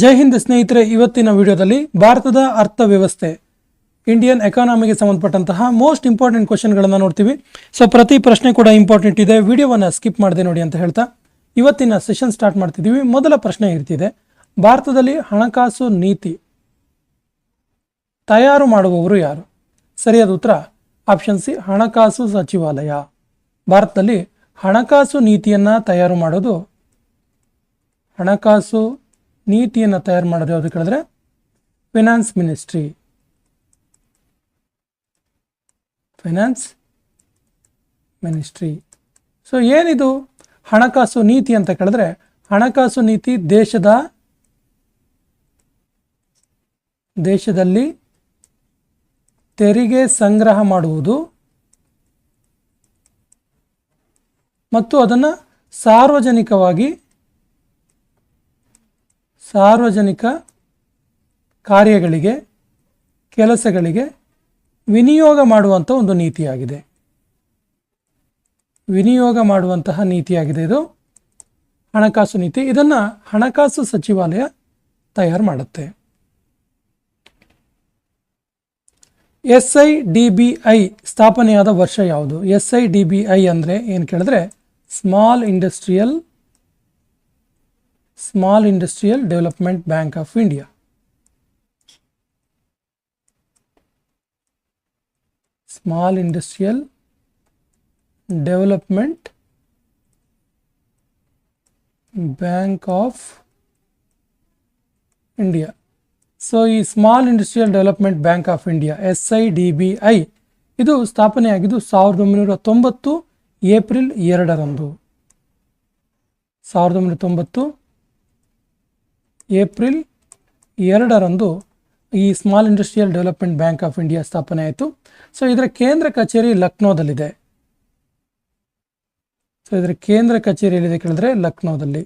ಜೈ ಹಿಂದ್ ಸ್ನೇಹಿತರೆ, ಇವತ್ತಿನ ವಿಡಿಯೋದಲ್ಲಿ ಭಾರತದ ಅರ್ಥವ್ಯವಸ್ಥೆ ಇಂಡಿಯನ್ ಎಕಾನಮಿಗೆ ಸಂಬಂಧಪಟ್ಟಂತಹ ಮೋಸ್ಟ್ ಇಂಪಾರ್ಟೆಂಟ್ ಕ್ವಶನ್ಗಳನ್ನು ನೋಡ್ತೀವಿ. ಸೊ ಪ್ರತಿ ಪ್ರಶ್ನೆ ಕೂಡ ಇಂಪಾರ್ಟೆಂಟ್ ಇದೆ. ವಿಡಿಯೋವನ್ನು ಸ್ಕಿಪ್ ಮಾಡದೆ ನೋಡಿ ಅಂತ ಹೇಳ್ತಾ, ಇವತ್ತಿನ ಸೆಷನ್ ಸ್ಟಾರ್ಟ್ ಮಾಡ್ತಿದ್ದೀವಿ. ಮೊದಲ ಪ್ರಶ್ನೆ ಇರ್ತಿದೆ, ಭಾರತದಲ್ಲಿ ಹಣಕಾಸು ನೀತಿ ತಯಾರು ಮಾಡುವವರು ಯಾರು? ಸರಿಯಾದ ಉತ್ತರ ಆಪ್ಷನ್ ಸಿ ಹಣಕಾಸು ಸಚಿವಾಲಯ. ಭಾರತದಲ್ಲಿ ಹಣಕಾಸು ನೀತಿಯನ್ನು ತಯಾರು ಮಾಡೋದು ಹಣಕಾಸು ನೀತಿಯನ್ನು ತಯಾರು ಮಾಡೋದು ಯಾವುದು ಕೇಳಿದ್ರೆ? Finance ministry finance ministry so ಏನಿದು? ಹಣಕಾಸು ನೀತಿ ಅಂತ ಕೇಳಿದ್ರೆ, ಹಣಕಾಸು ನೀತಿ ದೇಶದ, ದೇಶದಲ್ಲಿ ತೆರಿಗೆ ಸಂಗ್ರಹ ಮಾಡುವುದು ಮತ್ತು ಅದನ್ನು ಸಾರ್ವಜನಿಕವಾಗಿ ಸಾರ್ವಜನಿಕ ಕಾರ್ಯಗಳಿಗೆ, ಕೆಲಸಗಳಿಗೆ ವಿನಿಯೋಗ ಮಾಡುವಂಥ ಒಂದು ನೀತಿಯಾಗಿದೆ. ವಿನಿಯೋಗ ಮಾಡುವಂತಹ ನೀತಿಯಾಗಿದೆ ಇದು. ಹಣಕಾಸು ನೀತಿ. ಇದನ್ನು ಹಣಕಾಸು ಸಚಿವಾಲಯ ತಯಾರು ಮಾಡುತ್ತೆ. S I D B I ಸ್ಥಾಪನೆಯಾದ ವರ್ಷ ಯಾವುದು? S I D B I ಅಂದರೆ ಏನು ಕೇಳಿದ್ರೆ, small industrial small industrial development bank of India small industrial development bank of India so ಈ small industrial development bank of India S I D B I ಇದು ಸ್ಥಾಪನೆಯಾಗಿದ್ದು ಸಾವಿರದ ಒಂಬೈನೂರ ತೊಂಬತ್ತು April ಎರಡರಂದು. ಸಾವಿರದ ಒಂಬೈನೂರ ತೊಂಬತ್ತು ಏಪ್ರಿಲ್ ಎರಡರಂದು ಈ small industrial development bank of India ಸ್ಥಾಪನೆ ಆಯಿತು. ಸೊ ಇದರ ಕೇಂದ್ರ ಕಚೇರಿ ಲಕ್ನೋದಲ್ಲಿದೆ. ಸೊ ಇದರ ಕೇಂದ್ರ ಕಚೇರಿ ಎಲ್ಲಿದೆ ಕೇಳಿದ್ರೆ ಲಕ್ನೋದಲ್ಲಿ.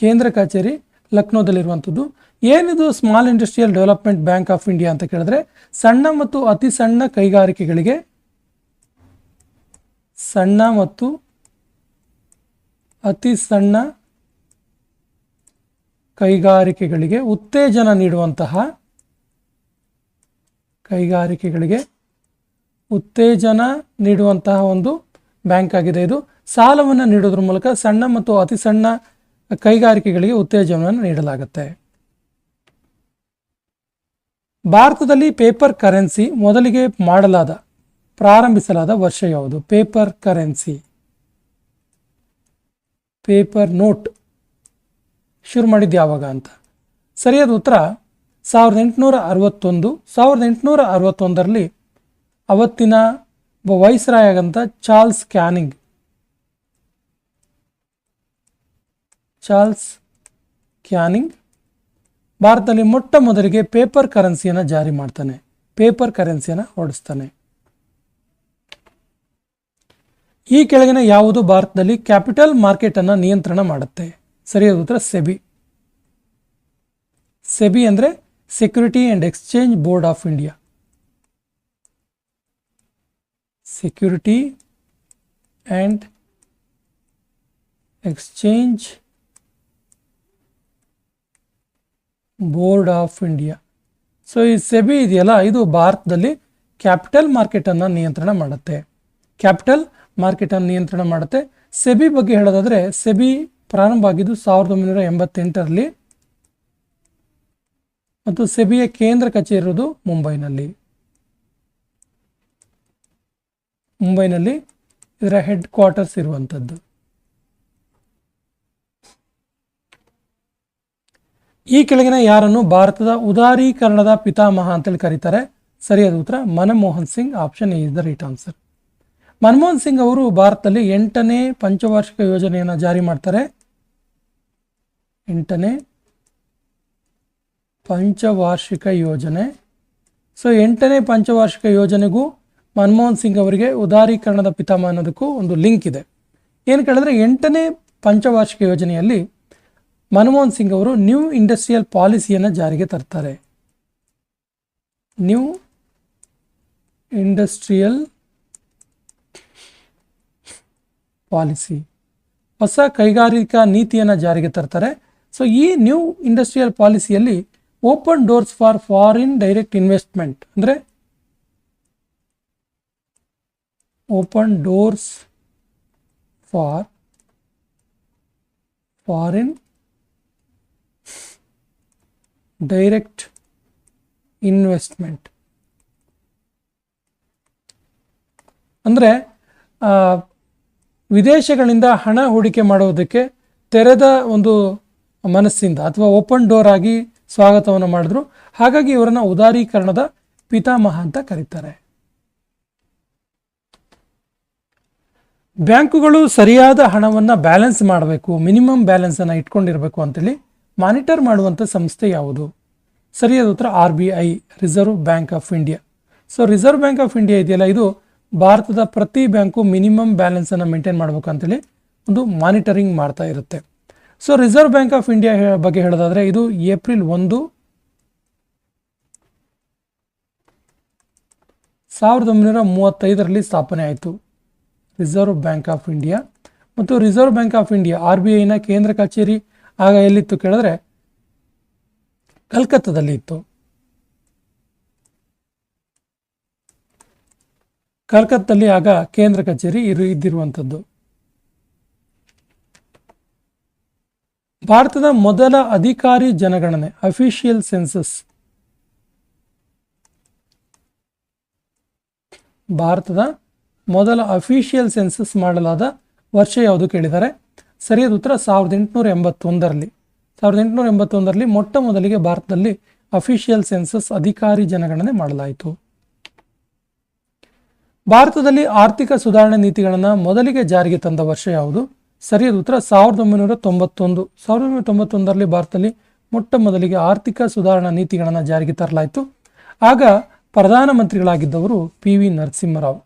ಕೇಂದ್ರ ಕಚೇರಿ ಲಕ್ನೋದಲ್ಲಿರುವಂಥದ್ದು. ಏನಿದು small industrial development bank of India ಅಂತ ಕೇಳಿದ್ರೆ ಸಣ್ಣ ಮತ್ತು ಅತಿ ಸಣ್ಣ ಕೈಗಾರಿಕೆಗಳಿಗೆ ಸಣ್ಣ ಮತ್ತು ಅತಿ ಸಣ್ಣ ಕೈಗಾರಿಕೆಗಳಿಗೆ ಉತ್ತೇಜನ ನೀಡುವಂತಹ ಕೈಗಾರಿಕೆಗಳಿಗೆ ಉತ್ತೇಜನ ನೀಡುವಂತಹ ಒಂದು ಬ್ಯಾಂಕ್ ಆಗಿದೆ ಇದು. ಸಾಲವನ್ನು ನೀಡೋದ್ರ ಮೂಲಕ ಸಣ್ಣ ಮತ್ತು ಅತಿ ಸಣ್ಣ ಕೈಗಾರಿಕೆಗಳಿಗೆ ಉತ್ತೇಜನವನ್ನು ನೀಡಲಾಗುತ್ತೆ. ಭಾರತದಲ್ಲಿ ಪೇಪರ್ ಕರೆನ್ಸಿ ಮೊದಲಿಗೆ ಮಾಡಲಾದ ಪ್ರಾರಂಭಿಸಲಾದ ವರ್ಷ ಯಾವುದು? ಪೇಪರ್ ಕರೆನ್ಸಿ ಪೇಪರ್ ನೋಟ್ ಶುರು ಮಾಡಿದ್ದು ಯಾವಾಗ ಅಂತ? ಸರಿಯಾದ ಉತ್ತರ ಸಾವಿರದ ಎಂಟುನೂರ ಅರವತ್ತೊಂದು, ಸಾವಿರದ ಎಂಟುನೂರ ಅರವತ್ತೊಂದರಲ್ಲಿ ಅವತ್ತಿನ ಒಬ್ಬ ವೈಸ್ರಾಯ್ ಆಗಂತ ಚಾರ್ಲ್ಸ್ ಕ್ಯಾನಿಂಗ್. ಚಾರ್ಲ್ಸ್ ಕ್ಯಾನಿಂಗ್ ಭಾರತದಲ್ಲಿ ಮೊಟ್ಟ ಮೊದಲಿಗೆ ಪೇಪರ್ ಕರೆನ್ಸಿಯನ್ನು ಜಾರಿ ಮಾಡ್ತಾನೆ. ಪೇಪರ್ ಕರೆನ್ಸಿಯನ್ನು ಹೊರಡಿಸ್ತಾನೆ. ಈ ಕೆಳಗಿನ ಯಾವುದು ಭಾರತದಲ್ಲಿ ಕ್ಯಾಪಿಟಲ್ ಮಾರ್ಕೆಟ್ ಅನ್ನು ನಿಯಂತ್ರಣ ಮಾಡುತ್ತೆ? ಸರಿಯಾದ ಉತ್ತರ, ಸೆಬಿ. ಸೆಬಿ ಅಂದರೆ security and exchange board of India. Security and exchange board of India. So ಈ ಸೆಬಿ ಇದೆಯಲ್ಲ, ಇದು ಭಾರತದಲ್ಲಿ ಕ್ಯಾಪಿಟಲ್ ಮಾರ್ಕೆಟನ್ನು ನಿಯಂತ್ರಣ ಮಾಡುತ್ತೆ. ಕ್ಯಾಪಿಟಲ್ ಮಾರ್ಕೆಟನ್ನು ನಿಯಂತ್ರಣ ಮಾಡುತ್ತೆ. ಸೆಬಿ ಬಗ್ಗೆ ಹೇಳೋದಾದರೆ, ಸೆಬಿ ಪ್ರಾರಂಭ ಆಗಿದ್ದು ಸಾವಿರದ ಒಂಬೈನೂರ ಎಂಬತ್ತೆಂಟರಲ್ಲಿ. ಮತ್ತು ಸೆಬಿಯ ಕೇಂದ್ರ ಕಚೇರಿ ಇರೋದು ಮುಂಬೈನಲ್ಲಿ. ಮುಂಬೈನಲ್ಲಿ ಇದರ ಹೆಡ್ ಕ್ವಾರ್ಟರ್ಸ್ ಇರುವಂಥದ್ದು. ಈ ಕೆಳಗಿನ ಯಾರನ್ನು ಭಾರತದ ಉದಾರೀಕರಣದ ಪಿತಾಮಹ ಅಂತೇಳಿ ಕರೀತಾರೆ? ಸರಿಯಾದ ಉತ್ತರ Manmohan Singh option is the right answer Manmohan Singh ಅವರು ಭಾರತದಲ್ಲಿ ಎಂಟನೇ ಪಂಚವಾರ್ಷಿಕ ಯೋಜನೆಯನ್ನು ಜಾರಿ ಮಾಡ್ತಾರೆ. ಎಂಟನೇ ಪಂಚವಾರ್ಷಿಕ ಯೋಜನೆ. ಸೊ, ಎಂಟನೇ ಪಂಚವಾರ್ಷಿಕ ಯೋಜನೆಗೂ ಮನಮೋಹನ್ ಸಿಂಗ್ ಅವರಿಗೆ ಉದಾರೀಕರಣದ ಪಿತಾಮ ಅನ್ನೋದಕ್ಕೂ ಒಂದು ಲಿಂಕ್ ಇದೆ. ಏನು ಕೇಳಿದ್ರೆ, ಎಂಟನೇ ಪಂಚವಾರ್ಷಿಕ ಯೋಜನೆಯಲ್ಲಿ ಮನಮೋಹನ್ ಸಿಂಗ್ ಅವರು ನ್ಯೂ ಇಂಡಸ್ಟ್ರಿಯಲ್ ಪಾಲಿಸಿಯನ್ನು ಜಾರಿಗೆ ತರ್ತಾರೆ. ನ್ಯೂ ಇಂಡಸ್ಟ್ರಿಯಲ್ ಪಾಲಿಸಿ. ಹೊಸ ಕೈಗಾರಿಕಾ ನೀತಿಯನ್ನು ಜಾರಿಗೆ ತರ್ತಾರೆ. ಸೊ ಈ new industrial ಪಾಲಿಸಿಯಲ್ಲಿ open doors for foreign direct investment ಅಂದರೆ open doors for foreign direct investment ಅಂದರೆ ವಿದೇಶಗಳಿಂದ ಹಣ ಹೂಡಿಕೆ ಮಾಡುವುದಕ್ಕೆ ತೆರೆದ ಒಂದು ಮನಸ್ಸಿಂದ ಅಥವಾ ಓಪನ್ ಡೋರ್ ಆಗಿ ಸ್ವಾಗತವನ್ನು ಮಾಡಿದ್ರು. ಹಾಗಾಗಿ ಇವರನ್ನು ಉದಾರೀಕರಣದ ಪಿತಾಮಹ ಅಂತ ಕರೀತಾರೆ. ಬ್ಯಾಂಕುಗಳು ಸರಿಯಾದ ಹಣವನ್ನು ಬ್ಯಾಲೆನ್ಸ್ ಮಾಡಬೇಕು, ಮಿನಿಮಮ್ ಬ್ಯಾಲೆನ್ಸನ್ನು ಇಟ್ಕೊಂಡಿರಬೇಕು ಅಂತೇಳಿ ಮಾನಿಟರ್ ಮಾಡುವಂಥ ಸಂಸ್ಥೆ ಯಾವುದು? ಸರಿಯಾದ ಉತ್ತರ R B I, reserve bank of India. So reserve bank of India ಇದೆಯಲ್ಲ, ಇದು ಭಾರತದ ಪ್ರತಿ ಬ್ಯಾಂಕು ಮಿನಿಮಮ್ ಬ್ಯಾಲೆನ್ಸನ್ನು ಮೇಂಟೈನ್ ಮಾಡಬೇಕು ಅಂತೇಳಿ ಒಂದು ಮಾನಿಟರಿಂಗ್ ಮಾಡ್ತಾ ಇರುತ್ತೆ. So reserve bank of India ಬಗ್ಗೆ ಹೇಳೋದಾದ್ರೆ ಇದು ಏಪ್ರಿಲ್ ಒಂದು ಸಾವಿರದ ಒಂಬೈನೂರ ಮೂವತ್ತೈದರಲ್ಲಿ ಸ್ಥಾಪನೆ ಆಯಿತು. ರಿಸರ್ವ್ ಬ್ಯಾಂಕ್ ಆಫ್ ಇಂಡಿಯಾ ಮತ್ತು reserve bank of India R B ಐನ ಕೇಂದ್ರ ಕಚೇರಿ ಆಗ ಎಲ್ಲಿತ್ತು ಕೇಳಿದ್ರೆ ಕಲ್ಕತ್ತಾದಲ್ಲಿ ಇತ್ತು ಕಲ್ಕತ್ತಲ್ಲಿ ಆಗ ಕೇಂದ್ರ ಕಚೇರಿ ಇರು ಇದ್ದಿರುವಂಥದ್ದು. ಭಾರತದ ಮೊದಲ ಅಧಿಕಾರಿ ಜನಗಣನೆ ಅಫಿಷಿಯಲ್ ಸೆನ್ಸಸ್ ಭಾರತದ ಮೊದಲ ಅಫಿಷಿಯಲ್ ಸೆನ್ಸಸ್ ಮಾಡಲಾದ ವರ್ಷ ಯಾವುದು ಕೇಳಿದ್ದಾರೆ ಸರಿಯಾದ ಉತ್ತರ ಸಾವಿರದ ಎಂಟುನೂರ ಎಂಬತ್ತೊಂದರಲ್ಲಿ. ಸಾವಿರದ ಎಂಟುನೂರ ಎಂಬತ್ತೊಂದರಲ್ಲಿ ಮೊಟ್ಟ ಮೊದಲಿಗೆ ಭಾರತದಲ್ಲಿ ಅಫಿಷಿಯಲ್ ಸೆನ್ಸಸ್ ಅಧಿಕಾರಿ ಜನಗಣನೆ ಮಾಡಲಾಯಿತು. ಭಾರತದಲ್ಲಿ ಆರ್ಥಿಕ ಸುಧಾರಣೆ ನೀತಿಗಳನ್ನು ಮೊದಲಿಗೆ ಜಾರಿಗೆ ತಂದ ವರ್ಷ ಯಾವುದು? ಸರಿಯಾದ ಉತ್ತರ ಸಾವಿರದ ಒಂಬೈನೂರ ತೊಂಬತ್ತೊಂದು. ಸಾವಿರದ ಒಂಬೈನೂರ ತೊಂಬತ್ತೊಂದರಲ್ಲಿ ಭಾರತದಲ್ಲಿ ಮೊಟ್ಟ ಮೊದಲಿಗೆ ಆರ್ಥಿಕ ಸುಧಾರಣಾ ನೀತಿಗಳನ್ನು ಜಾರಿಗೆ ತರಲಾಯಿತು. ಆಗ ಪ್ರಧಾನಮಂತ್ರಿಗಳಾಗಿದ್ದವರು P V Narasimha Rao.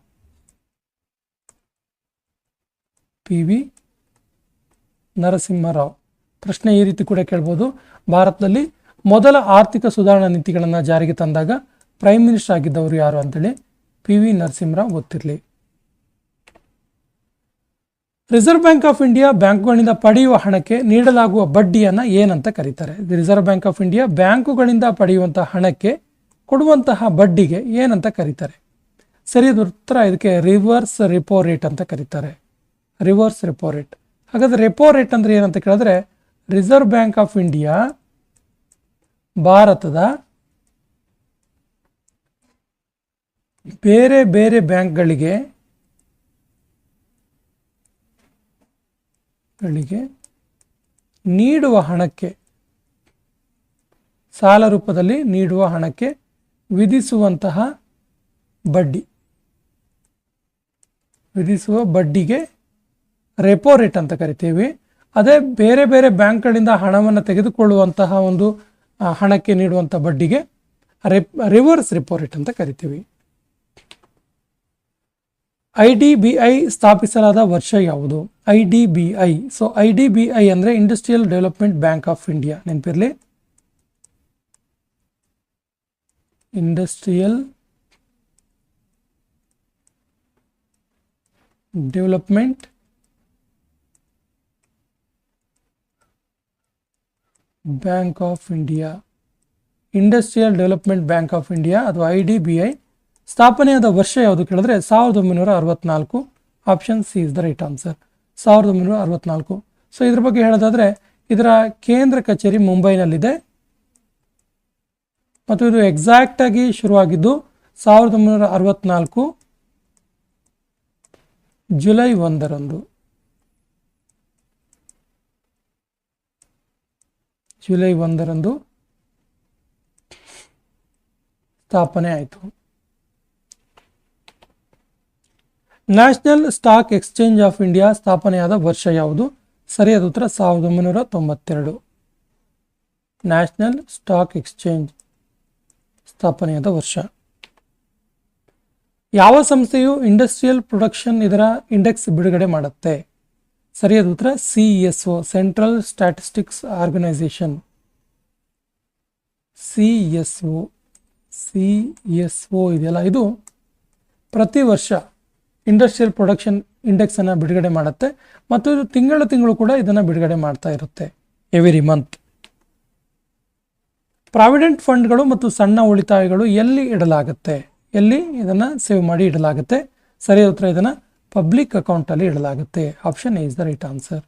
P V Narasimha Rao. ಪ್ರಶ್ನೆ ಈ ರೀತಿ ಕೂಡ ಕೇಳ್ಬೋದು. ಭಾರತದಲ್ಲಿ ಮೊದಲ ಆರ್ಥಿಕ ಸುಧಾರಣಾ ನೀತಿಗಳನ್ನು ಜಾರಿಗೆ ತಂದಾಗ ಪ್ರೈಮ್ ಮಿನಿಸ್ಟರ್ ಆಗಿದ್ದವರು ಯಾರು ಅಂತೇಳಿ? ಪಿ ವಿ ನರಸಿಂಹರಾವ್ ಗೊತ್ತಿರಲಿ. ರಿಸರ್ವ್ ಬ್ಯಾಂಕ್ ಆಫ್ ಇಂಡಿಯಾ ಬ್ಯಾಂಕುಗಳಿಂದ ಪಡೆಯುವ ಹಣಕ್ಕೆ ನೀಡಲಾಗುವ ಬಡ್ಡಿಯನ್ನು ಏನಂತ ಕರೀತಾರೆ. ರಿಸರ್ವ್ ಬ್ಯಾಂಕ್ ಆಫ್ ಇಂಡಿಯಾ ಬ್ಯಾಂಕುಗಳಿಂದ ಪಡೆಯುವಂತಹ ಹಣಕ್ಕೆ ಕೊಡುವಂತಹ ಬಡ್ಡಿಗೆ ಏನಂತ ಕರೀತಾರೆ. ಸರಿಯಾದ ಉತ್ತರ ಇದಕ್ಕೆ ರಿವರ್ಸ್ ರೆಪೋ ರೇಟ್ ಅಂತ ಕರೀತಾರೆ. ರಿವರ್ಸ್ ರೆಪೋ ರೇಟ್ ಹಾಗಾದ್ರೆ ರೆಪೋ ರೇಟ್ ಅಂದ್ರೆ ಏನಂತ ಕೇಳಿದ್ರೆ ರಿಸರ್ವ್ ಬ್ಯಾಂಕ್ ಆಫ್ ಇಂಡಿಯಾ ಭಾರತದ ಬೇರೆ ಬೇರೆ ಬ್ಯಾಂಕ್ಗಳಿಗೆ ಗಳಿಗೆ ನೀಡುವ ಹಣಕ್ಕೆ ಸಾಲ ರೂಪದಲ್ಲಿ ನೀಡುವ ಹಣಕ್ಕೆ ವಿಧಿಸುವಂತಹ ಬಡ್ಡಿ. ವಿಧಿಸುವ ಬಡ್ಡಿಗೆ ರೆಪೋ ರೇಟ್ ಅಂತ ಕರಿತೀವಿ. ಅದೇ ಬೇರೆ ಬೇರೆ ಬ್ಯಾಂಕ್ಗಳಿಂದ ಹಣವನ್ನು ತೆಗೆದುಕೊಳ್ಳುವಂತಹ ಒಂದು ಹಣಕ್ಕೆ ನೀಡುವಂಥ ಬಡ್ಡಿಗೆ ರೆಪ್ ರಿವರ್ಸ್ ರೆಪೋ ರೇಟ್ ಅಂತ ಕರಿತೀವಿ. ಐ ಡಿ ಬಿ ಐ ಸ್ಥಾಪಿಸಲಾದ ವರ್ಷ ಯಾವುದು? I D B I. So I D B I ಅಂದರೆ industrial development bank of India ನೆನಪಿರಲಿ? Industrial development bank of India industrial development bank of India ಅಥವಾ I D B I ಸ್ಥಾಪನೆಯಾದ ವರ್ಷ ಯಾವುದು ಕೇಳಿದ್ರೆ ಸಾವಿರದ ಒಂಬೈನೂರ ಅರವತ್ನಾಲ್ಕು. Option C is the right answer ಸಾವಿರದ ಒಂಬೈನೂರ ಅರವತ್ನಾಲ್ಕು. ಸೊ ಇದ್ರ ಬಗ್ಗೆ ಹೇಳೋದಾದ್ರೆ ಇದರ ಕೇಂದ್ರ ಕಚೇರಿ ಮುಂಬೈನಲ್ಲಿದೆ. ಮತ್ತು ಇದು ಎಕ್ಸಾಕ್ಟ್ ಆಗಿ ಶುರುವಾಗಿದ್ದು ಸಾವಿರದ ಒಂಬೈನೂರ ಅರವತ್ನಾಲ್ಕು ಜುಲೈ ಒಂದರಂದು. ಜುಲೈ ಒಂದರಂದು ಸ್ಥಾಪನೆ ಆಯಿತು. National stock exchange of India ಸ್ಥಾಪನೆಯಾದ ವರ್ಷ ಯಾವುದು? ಸರಿಯಾದ ಉತ್ತರ ಸಾವಿರದ ಒಂಬೈನೂರ ತೊಂಬತ್ತೆರಡು. ನ್ಯಾಷನಲ್ ಸ್ಟಾಕ್ ಎಕ್ಸ್ಚೇಂಜ್ ಸ್ಥಾಪನೆಯಾದ ವರ್ಷ. ಯಾವ ಸಂಸ್ಥೆಯು ಇಂಡಸ್ಟ್ರಿಯಲ್ ಪ್ರೊಡಕ್ಷನ್ ಇದರ ಇಂಡೆಕ್ಸ್ ಬಿಡುಗಡೆ ಮಾಡುತ್ತೆ? ಸರಿಯಾದ ಉತ್ತರ C S O, central statistics organisation. C S O, C S O ಇದೆಯಲ್ಲ ಇದು? ಪ್ರತಿ ವರ್ಷ ಇಂಡಸ್ಟ್ರಿಯಲ್ ಪ್ರೊಡಕ್ಷನ್ ಇಂಡೆಕ್ಸ್ ಅನ್ನು ಬಿಡುಗಡೆ ಮಾಡುತ್ತೆ. ಮತ್ತು ಇದು ತಿಂಗಳ ತಿಂಗಳು ಕೂಡ ಇದನ್ನು ಬಿಡುಗಡೆ ಮಾಡ್ತಾ ಇರುತ್ತೆ ಎವ್ರಿ ಮಂತ್ ಪ್ರಾವಿಡೆಂಟ್ ಫಂಡ್ಗಳು ಮತ್ತು ಸಣ್ಣ ಉಳಿತಾಯಗಳು ಎಲ್ಲಿ ಇಡಲಾಗುತ್ತೆ? ಎಲ್ಲಿ ಇದನ್ನು ಸೇವ್ ಮಾಡಿ ಇಡಲಾಗುತ್ತೆ? ಸರಿ ಉತ್ತರ ಇದನ್ನು ಪಬ್ಲಿಕ್ ಅಕೌಂಟಲ್ಲಿ ಇಡಲಾಗುತ್ತೆ. Option is the right answer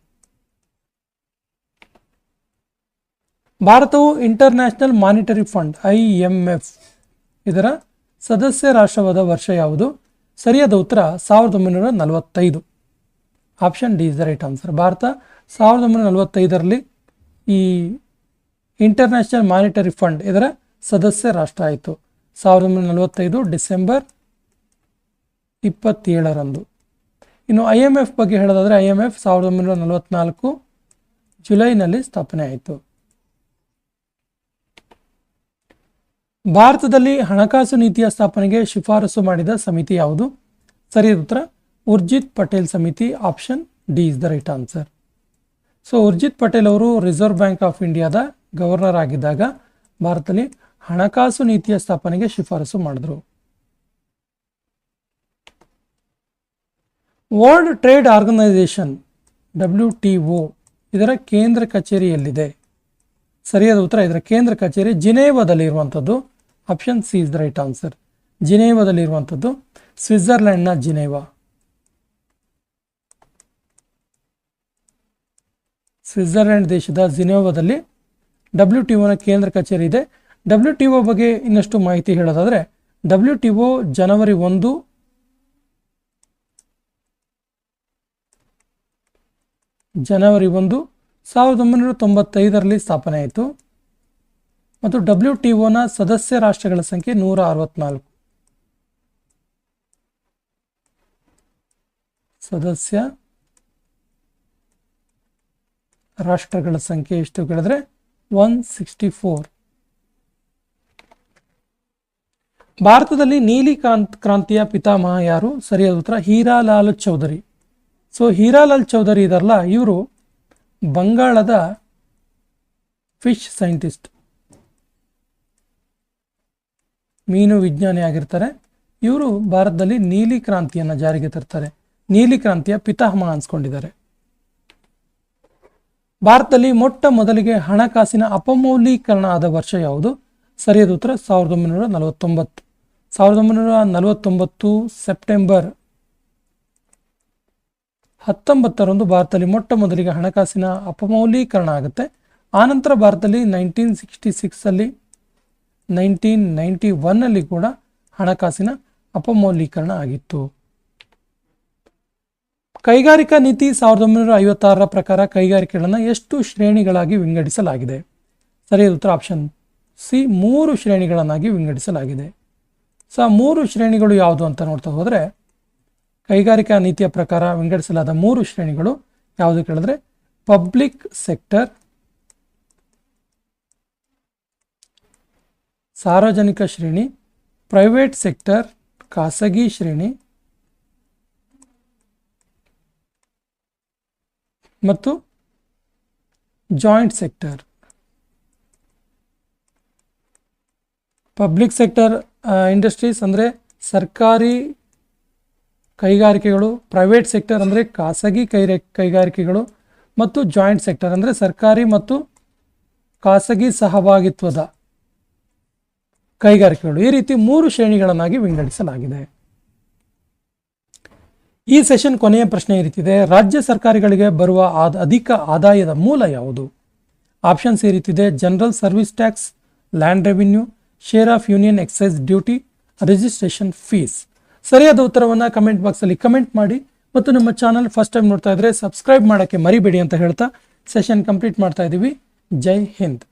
ಭಾರತವು international monetary fund I M F ಇದರ ಸದಸ್ಯ ರಾಷ್ಟ್ರವಾದ ವರ್ಷ ಯಾವುದು? ಸರಿಯಾದ ಉತ್ತರ ಸಾವಿರದ ಒಂಬೈನೂರ ನಲವತ್ತೈದು. Option D is the right answer Bharat, ಸಾವಿರದ ಒಂಬೈನೂರ ನಲವತ್ತೈದರಲ್ಲಿ ಈ ಇಂಟರ್ನ್ಯಾಷನಲ್ ಮಾನಿಟರಿ ಫಂಡ್ ಇದರ ಸದಸ್ಯ ರಾಷ್ಟ್ರ ಆಯಿತು. ಸಾವಿರದ ಒಂಬೈನೂರ ನಲವತ್ತೈದು ಡಿಸೆಂಬರ್ ಇಪ್ಪತ್ತೇಳರಂದು. ಇನ್ನು ಐ ಎಂ ಎಫ್ ಬಗ್ಗೆ ಹೇಳೋದಾದರೆ ಐ ಎಂ ಎಫ್ ಸಾವಿರದ ಒಂಬೈನೂರ ನಲವತ್ತ್ನಾಲ್ಕು ಜುಲೈನಲ್ಲಿ ಸ್ಥಾಪನೆ ಆಯಿತು. ಭಾರತದಲ್ಲಿ ಹಣಕಾಸು ನೀತಿಯ ಸ್ಥಾಪನೆಗೆ ಶಿಫಾರಸು ಮಾಡಿದ ಸಮಿತಿ ಯಾವುದು? ಸರಿಯಾದ ಉತ್ತರ. ಉರ್ಜಿತ್ ಪಟೇಲ್ ಸಮಿತಿ, option D is the right answer. So Urjit Patel ಅವರು ರಿಸರ್ವ್ ಬ್ಯಾಂಕ್ ಆಫ್ ಇಂಡಿಯಾದ ಗವರ್ನರ್ ಆಗಿದ್ದಾಗ ಭಾರತದಲ್ಲಿ ಹಣಕಾಸು ನೀತಿಯ ಸ್ಥಾಪನೆಗೆ ಶಿಫಾರಸು ಮಾಡಿದ್ರು. World trade organisation, W T O, ಇದರ ಕೇಂದ್ರ ಕಚೇರಿ ಎಲ್ಲಿದೆ ಸರಿಯಾದ ಉತ್ತರ. ಇದರ ಕೇಂದ್ರ ಕಚೇರಿ ಜಿನೇವಾದಲ್ಲಿ ಇರುವಂಥದ್ದು. Option C is the right answer. ಜಿನೇವಾದಲ್ಲಿ ಇರುವಂತದ್ದು ಸ್ವಿಟ್ಜರ್ಲೆಂಡ್ನ ಜಿನೇವಾ. ಸ್ವಿಟ್ಜರ್ಲೆಂಡ್ ದೇಶದ ಜಿನೇವಾದಲ್ಲಿ ಡಬ್ಲ್ಯೂ ಟಿ ಒನ ಕೇಂದ್ರ ಕಚೇರಿ ಇದೆ. ಡಬ್ಲ್ಯೂ ಟಿ ಒ ಬಗ್ಗೆ ಇನ್ನಷ್ಟು ಮಾಹಿತಿ ಹೇಳೋದಾದರೆ ಡಬ್ಲ್ಯೂ ಟಿ ಒ ಜನವರಿ ಒಂದು ಜನವರಿ ಒಂದು ಸಾವಿರದ ಒಂಬೈನೂರ ತೊಂಬತ್ತೈದರಲ್ಲಿ ಸ್ಥಾಪನೆ ಆಯಿತು. ಮತ್ತು ಡಬ್ಲ್ಯೂ ಟಿ ಒನ ಸದಸ್ಯ ರಾಷ್ಟ್ರಗಳ ಸಂಖ್ಯೆ ನೂರ ಅರವತ್ನಾಲ್ಕು. ಸದಸ್ಯ ರಾಷ್ಟ್ರಗಳ ಸಂಖ್ಯೆ ಎಷ್ಟು ಕೇಳಿದ್ರೆ ಒನ್ ಸಿಕ್ಸ್ಟಿ ಫೋರ್ ಭಾರತದಲ್ಲಿ ನೀಲಿ ಕ್ರಾಂತ್, ಕ್ರಾಂತಿಯ ಪಿತಾಮಹ ಯಾರು? ಸರಿಯಾದ ಉತ್ತರ, ಹೀರಾಲಾಲ್ ಚೌಧರಿ. ಸೊ ಹೀರಾಲಾಲ್ ಚೌಧರಿ ಇದಾರಲ್ಲ, ಇವರು ಬಂಗಾಳದ ಫಿಶ್ ಸೈಂಟಿಸ್ಟ್. ಮೀನು ವಿಜ್ಞಾನಿ ಆಗಿರ್ತಾರೆ. ಇವರು ಭಾರತದಲ್ಲಿ ನೀಲಿ ಕ್ರಾಂತಿಯನ್ನು ಜಾರಿಗೆ ತರ್ತಾರೆ. ನೀಲಿ ಕ್ರಾಂತಿಯ ಪಿತಾಮಹ ಅನ್ಸ್ಕೊಂಡಿದ್ದಾರೆ. ಭಾರತದಲ್ಲಿ ಮೊಟ್ಟ ಮೊದಲಿಗೆ ಹಣಕಾಸಿನ ಅಪಮೌಲ್ಯೀಕರಣ ಆದ ವರ್ಷ ಯಾವುದು? ಸರಿಯಾದ ಉತ್ತರ ಸಾವಿರದ ಒಂಬೈನೂರ ನಲವತ್ತೊಂಬತ್ತು. ಸಾವಿರದ ಒಂಬೈನೂರ ನಲವತ್ತೊಂಬತ್ತು ಸೆಪ್ಟೆಂಬರ್ ಹತ್ತೊಂಬತ್ತರಂದು ಭಾರತದಲ್ಲಿ ಮೊಟ್ಟ ಮೊದಲಿಗೆ ಹಣಕಾಸಿನ ಅಪಮೌಲ್ಯೀಕರಣ ಆಗುತ್ತೆ. ಆನಂತರ ಭಾರತದಲ್ಲಿ ನೈನ್ಟೀನ್ ಸಿಕ್ಸ್ಟಿ ಸಿಕ್ಸಲ್ಲಿ ನೈನ್ಟೀನ್ ನೈಂಟಿ ಒನ್ನಲ್ಲಿ ಕೂಡ ಹಣಕಾಸಿನ ಅಪಮೌಲ್ಯೀಕರಣ ಆಗಿತ್ತು. ಕೈಗಾರಿಕಾ ನೀತಿ ಸಾವಿರದ ಒಂಬೈನೂರ ಐವತ್ತಾರರ ಪ್ರಕಾರ ಕೈಗಾರಿಕೆಗಳನ್ನು ಎಷ್ಟು ಶ್ರೇಣಿಗಳಾಗಿ ವಿಂಗಡಿಸಲಾಗಿದೆ? ಸರಿಯಾದ ಉತ್ತರ ಆಪ್ಷನ್ ಸಿ, ಮೂರು ಶ್ರೇಣಿಗಳನ್ನಾಗಿ ವಿಂಗಡಿಸಲಾಗಿದೆ. ಸೊ ಮೂರು ಶ್ರೇಣಿಗಳು ಯಾವುದು ಅಂತ ನೋಡ್ತಾ ಹೋದರೆ, ಕೈಗಾರಿಕಾ ನೀತಿಯ ಪ್ರಕಾರ ವಿಂಗಡಿಸಲಾದ ಮೂರು ಶ್ರೇಣಿಗಳು ಯಾವುದು ಕೇಳಿದ್ರೆ, ಪಬ್ಲಿಕ್ ಸೆಕ್ಟರ್ ಸಾರ್ವಜನಿಕ ಶ್ರೇಣಿ, ಪ್ರೈವೇಟ್ ಸೆಕ್ಟರ್, ಖಾಸಗಿ ಶ್ರೇಣಿ ಮತ್ತು joint sector. Public sector industries ಅಂದರೆ ಸರ್ಕಾರಿ ಕೈಗಾರಿಕೆಗಳು, ಪ್ರೈವೇಟ್ ಸೆಕ್ಟರ್ ಅಂದರೆ ಖಾಸಗಿ ಕೈ ಕೈಗಾರಿಕೆಗಳು ಮತ್ತು ಜಾಯಿಂಟ್ ಸೆಕ್ಟರ್ ಅಂದರೆ ಸರ್ಕಾರಿ ಮತ್ತು ಖಾಸಗಿ ಸಹಭಾಗಿತ್ವದ ಕೈಗಾರಿಕೆಗಳು ಈ ರೀತಿ ಮೂರು ಶ್ರೇಣಿಗಳನ್ನಾಗಿ ವಿಂಗಡಿಸಲಾಗಿದೆ. ಈ ಸೆಷನ್ ಕೊನೆಯ ಪ್ರಶ್ನೆ ಈ ರೀತಿದೆ. ರಾಜ್ಯ ಸರ್ಕಾರಗಳಿಗೆ ಬರುವ ಆದ ಅಧಿಕ ಆದಾಯದ ಮೂಲ ಯಾವುದು? ಆಪ್ಷನ್ಸ್ ಈ ರೀತಿದೆ. General service tax, land revenue, share of union excise duty, registration fees. ಸರಿಯಾದ ಉತ್ತರವನ್ನು ಕಮೆಂಟ್ ಬಾಕ್ಸಲ್ಲಿ ಕಮೆಂಟ್ ಮಾಡಿ ಮತ್ತು ನಮ್ಮ ಚಾನಲ್ ಫಸ್ಟ್ ಟೈಮ್ ನೋಡ್ತಾ ಇದ್ರೆ ಸಬ್ಸ್ಕ್ರೈಬ್ ಮಾಡೋಕ್ಕೆ ಮರಿಬೇಡಿ ಅಂತ ಹೇಳ್ತಾ ಸೆಷನ್ ಕಂಪ್ಲೀಟ್ ಮಾಡ್ತಾ ಇದ್ದೀವಿ. ಜೈ ಹಿಂದ್.